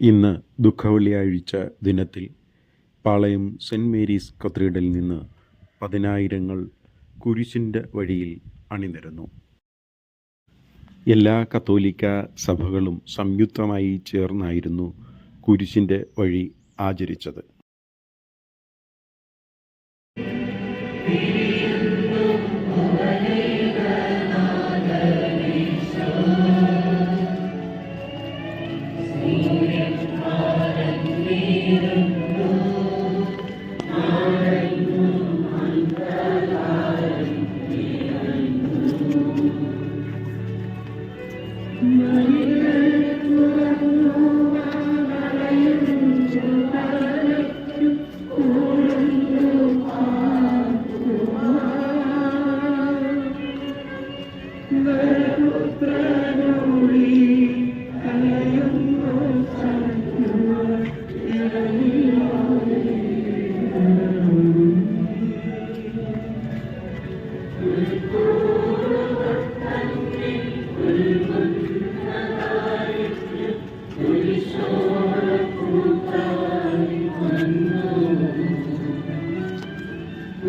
ഇന്ന് ദുഃഖവെള്ളിയാഴ്ച ദിനത്തിൽ പാളയം saint Mary's കത്തീഡ്രലിൽ നിന്ന് പതിനായിരങ്ങൾ കുരിശിന്റെ വഴിയിൽ അണിനിരന്നു. എല്ലാ കത്തോലിക്ക സഭകളും സംയുക്തമായി ചേർന്നായിരുന്നു കുരിശിന്റെ വഴി ആചരിച്ചത്. Yeah.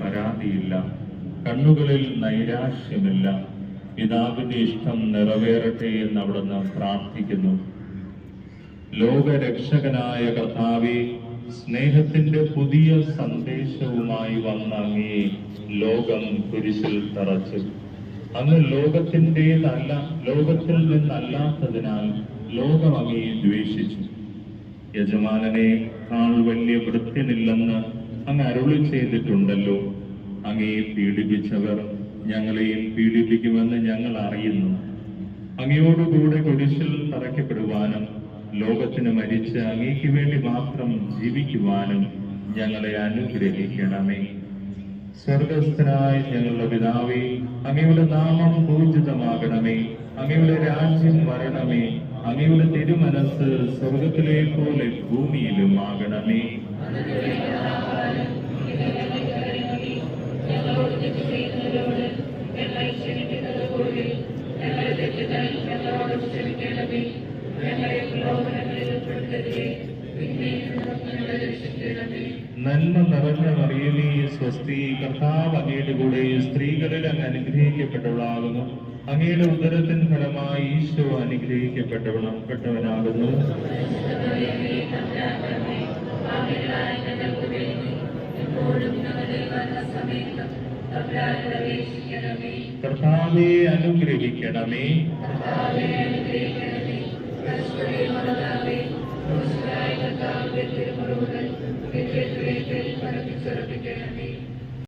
പരാതിയില്ല. കണ്ണുകളിൽ നൈരാശ്യമില്ല. പിതാവിന്റെ ഇഷ്ടം നിറവേറട്ടെ എന്ന് അവിടുന്ന് പ്രാർത്ഥിക്കുന്നു. ലോകരക്ഷകനായ കർത്താവെ സ്നേഹത്തിന്റെ പുതിയ സന്ദേശവുമായി വന്ന അങ്ങേ ലോകം കുരിശിൽ തറച്ചു. അങ്ങ് ലോകത്തിന്റെതല്ല ലോകത്തിൽ നിന്നല്ലാത്തതിനാൽ ലോകം അങ്ങയെ ദ്വേഷിച്ചു. യജമാനനെ കാൾ വലിയ വൃത്യനില്ലെന്ന് അങ്ങ് അരുളി ചെയ്തിട്ടുണ്ടല്ലോ. അങ്ങയെ പീഡിപ്പിച്ചവർ ഞങ്ങളെയും പീഡിപ്പിക്കുമെന്ന് ഞങ്ങൾ അറിയുന്നു. അങ്ങയോടുകൂടെ കുരിശിൽ തറയ്ക്കപ്പെടുവാനും ലോകത്തിന് മരിച്ച് അങ്ങേക്ക് വേണ്ടി മാത്രം ജീവിക്കുവാനും ഞങ്ങളെ അനുഗ്രഹിക്കണമേ. സ്വർഗസ്ഥനായ ഞങ്ങളുടെ പിതാവേ അങ്ങയുടെ നാമം പൂജിതമാകണമേ. അങ്ങയുടെ രാജ്യം വരണമേ. അങ്ങയുടെ തിരുമനസ് സ്വർഗത്തിലെ പോലെ ഭൂമിയിലും ആകണമേ നന്മ നിറഞ്ഞ സ്വസ്തി കർത്താവ് അങ്ങയുടെ കൂടെ സ്ത്രീകളിൽ അങ്ങ് അനുഗ്രഹിക്കപ്പെട്ടവളാകുന്നു അങ്ങയുടെ ഉദരത്തിന് ഫലമായി ഈശോ അനുഗ്രഹിക്കപ്പെട്ടവണം പെട്ടവനാകുന്നു കർത്താവെ അനുഗ്രഹിക്കണമേ.